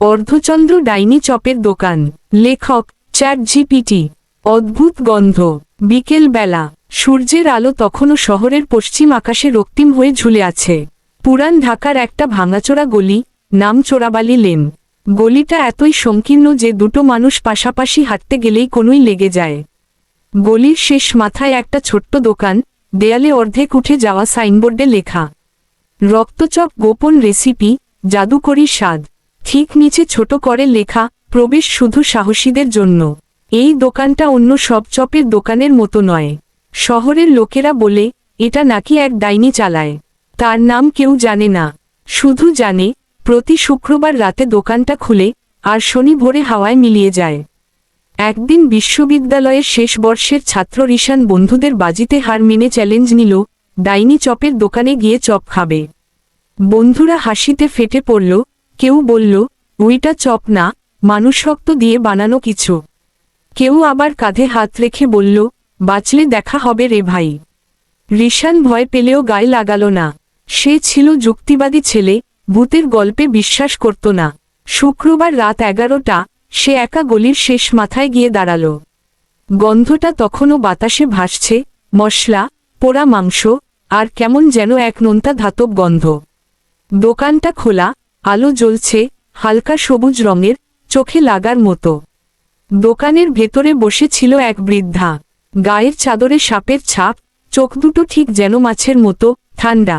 অর্ধচন্দ্র ডাইনি চপের দোকান। লেখক চ্যাট জিপিটি অদ্ভুত গন্ধ। বিকেল বেলা সূর্যের আলো তখনও শহরের পশ্চিম আকাশে রক্তিম হয়ে ঝুলে আছে। পুরান ঢাকার একটা ভাঙাচোরা গলি, নাম চোরাবালি লেন। গলিটা এতই সংকীর্ণ যে দুটো মানুষ পাশাপাশি হাঁটতে গেলেই কোনোই লেগে যায়। গলির শেষ মাথায় একটা ছোট্ট দোকান, দেয়ালে অর্ধেক উঠে যাওয়া সাইনবোর্ডে লেখা, রক্তচপ গোপন রেসিপি জাদুকরি স্বাদ। ঠিক নিচে ছোট করে লেখা, প্রবেশ শুধু সাহসীদের জন্য। এই দোকানটা অন্য সব চপের দোকানের মতো নয়। শহরের লোকেরা বলে, এটা নাকি এক ডাইনি চালায়। তার নাম কেউ জানে না। শুধু জানে, প্রতি শুক্রবার রাতে দোকানটা খুলে, আর শনি ভোরে হাওয়ায় মিলিয়ে যায়। একদিন বিশ্ববিদ্যালয়ের শেষ বর্ষের ছাত্র ঋষান বন্ধুদের বাজিতে হার মেনে চ্যালেঞ্জ নিল, ডাইনি চপের দোকানে গিয়ে চপ খাবে। বন্ধুরা হাসিতে ফেটে পড়ল কেউ বলল ওইটা চপ না, মানুষ রক্ত দিয়ে বানানো কিছু। কেউ আবার কাঁধে হাত রেখে বলল, বাঁচলে দেখা হবে রে ভাই। রিশান ভয় পেলেও গায়ে লাগাল না। সে ছিল যুক্তিবাদী ছেলে, ভূতের গল্পে বিশ্বাস করত না। শুক্রবার রাত এগারোটা, সে একা গলির শেষ মাথায় গিয়ে দাঁড়াল। গন্ধটা তখনও বাতাসে ভাসছে, মশলা, পোড়া মাংস, আর কেমন যেন এক নোনতা ধাতব গন্ধ। দোকানটা খোলা আলো জ্বলছে, হালকা সবুজ রঙের, চোখে লাগার মতো। দোকানের ভেতরে বসে ছিল এক বৃদ্ধা। গায়ের চাদরে সাপের ছাপ, চোখ দুটো ঠিক যেন মাছের মতো, ঠান্ডা।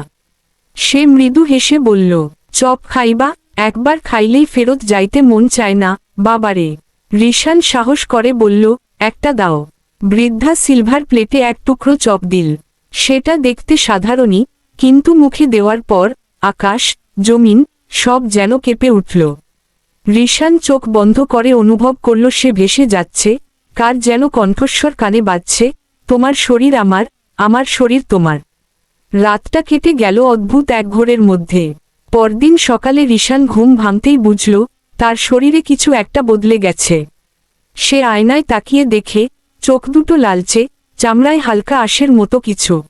সে মৃদু হেসে বলল, চপ খাইবা? একবার খাইলেই ফেরত যাইতে মন চায় না, বাবারে। রিশান সাহস করে বলল, একটা দাও। বৃদ্ধা সিলভার প্লেটে এক টুকরো চপ দিল। সেটা দেখতে সাধারণই, কিন্তু মুখে দেওয়ার পর, আকাশ, জমিন সব যেন কেঁপে উঠল। রিশান চোখ বন্ধ করে অনুভব করল সে ভেসে যাচ্ছে, কার যেন কণ্ঠস্বর কানে বাজছে, তোমার শরীর আমার আমার শরীর তোমার। রাতটা কেটে গেল অদ্ভুত এক ঘোরের মধ্যে। পরদিন সকালে রিশান ঘুম ভাঙতেই বুঝল, তার শরীরে কিছু একটা বদলে গেছে। সে আয়নায় তাকিয়ে দেখে, চোখ দুটো লালচে, চামড়ায় হালকা আশের মতো কিছু।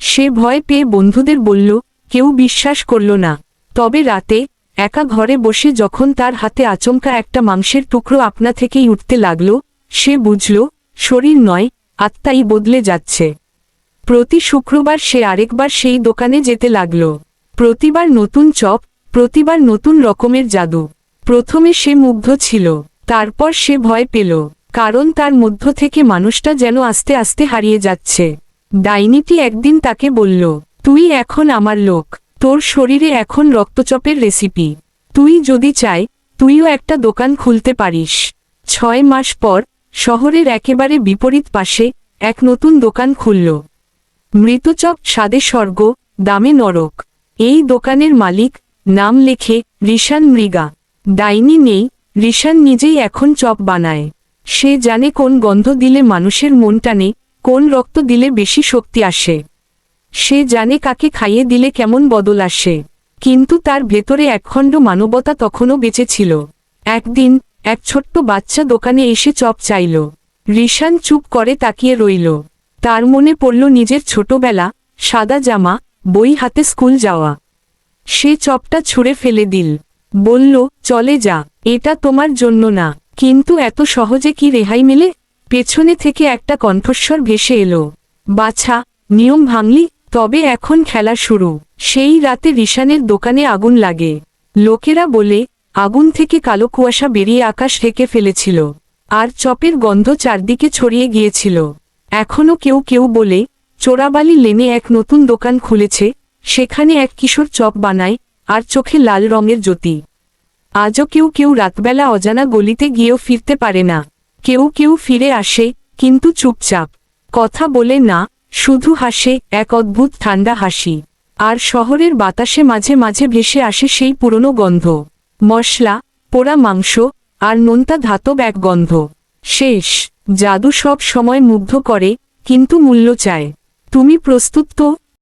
সে ভয় পেয়ে বন্ধুদের বলল, কেউ বিশ্বাস করল না। তবে রাতে, একা ঘরে বসে যখন তার হাতে আচমকা একটা মাংসের টুকরো আপনা থেকেই উঠতে লাগল, সে বুঝল, শরীর নয়, আত্মাই বদলে যাচ্ছে। প্রতি শুক্রবার সে আরেকবার সেই দোকানে যেতে লাগল। প্রতিবার নতুন চপ, প্রতিবার নতুন রকমের জাদু। প্রথমে সে মুগ্ধ ছিল, তারপর সে ভয় পেল, কারণ তার মধ্য থেকে মানুষটা যেন আস্তে আস্তে হারিয়ে যাচ্ছে। ডাইনিটি একদিন তাকে বলল, তুই এখন আমার লোক। তোর শরীরে এখন রক্তচপের রেসিপি তুই যদি চাই, তুইও একটা দোকান খুলতে পারিস। ছয় মাস পর, শহরের একেবারে বিপরীত পাশে এক নতুন দোকান খুলল। মৃতচপ স্বাদে স্বর্গ, দামে নরক। এই দোকানের মালিক, নাম লেখে রিশান মৃগা। ডাইনি নেই, রিশান নিজেই এখন চপ বানায়। সে জানে কোন গন্ধ দিলে মানুষের মন টানে, কোন রক্ত দিলে বেশি শক্তি আসে। সে জানে কাকে খাইয়ে দিলে কেমন বদল আসে। কিন্তু তার ভেতরে একখণ্ড মানবতা তখনও বেঁচে ছিল। একদিন, এক ছোট্ট বাচ্চা দোকানে এসে চপ চাইল। রিশান চুপ করে তাকিয়ে রইল। তার মনে পড়ল নিজের ছোটবেলা, সাদা জামা, বই হাতে স্কুল যাওয়া। সে চপটা ছুঁড়ে ফেলে দিল। বলল, চলে যা, এটা তোমার জন্য না। কিন্তু এত সহজে কি রেহাই মেলে? পেছনে থেকে একটা কণ্ঠস্বর ভেসে এলো। বাছা, নিয়ম ভাঙলি তবে এখন খেলা শুরু। সেই রাতে রিশানের দোকানে আগুন লাগে। লোকেরা বলে, আগুন থেকে কালো কুয়াশা বেরিয়ে আকাশ ঢেকে ফেলেছিল। আর চপের গন্ধ চারদিকে ছড়িয়ে গিয়েছিল। এখনও কেউ কেউ বলে, চোরাবালি লেনে এক নতুন দোকান খুলেছে, সেখানে এক কিশোর চপ বানায়, আর চোখে লাল রঙের জ্যোতি। আজও কেউ কেউ রাতবেলা অজানা গলিতে গিয়েও ফিরতে পারে না। কেউ কেউ ফিরে আসে, কিন্তু চুপচাপ। কথা বলে না শুধু হাসে, এক অদ্ভুত ঠান্ডা হাসি। আর শহরের বাতাসে মাঝে মাঝে ভেসে আসে সেই পুরনো গন্ধ। মশলা, পোড়া মাংস, আর নোনতা ধাতব এক গন্ধ। শেষ। জাদু সব সময় মুগ্ধ করে, কিন্তু মূল্য চায়। তুমি প্রস্তুত তো?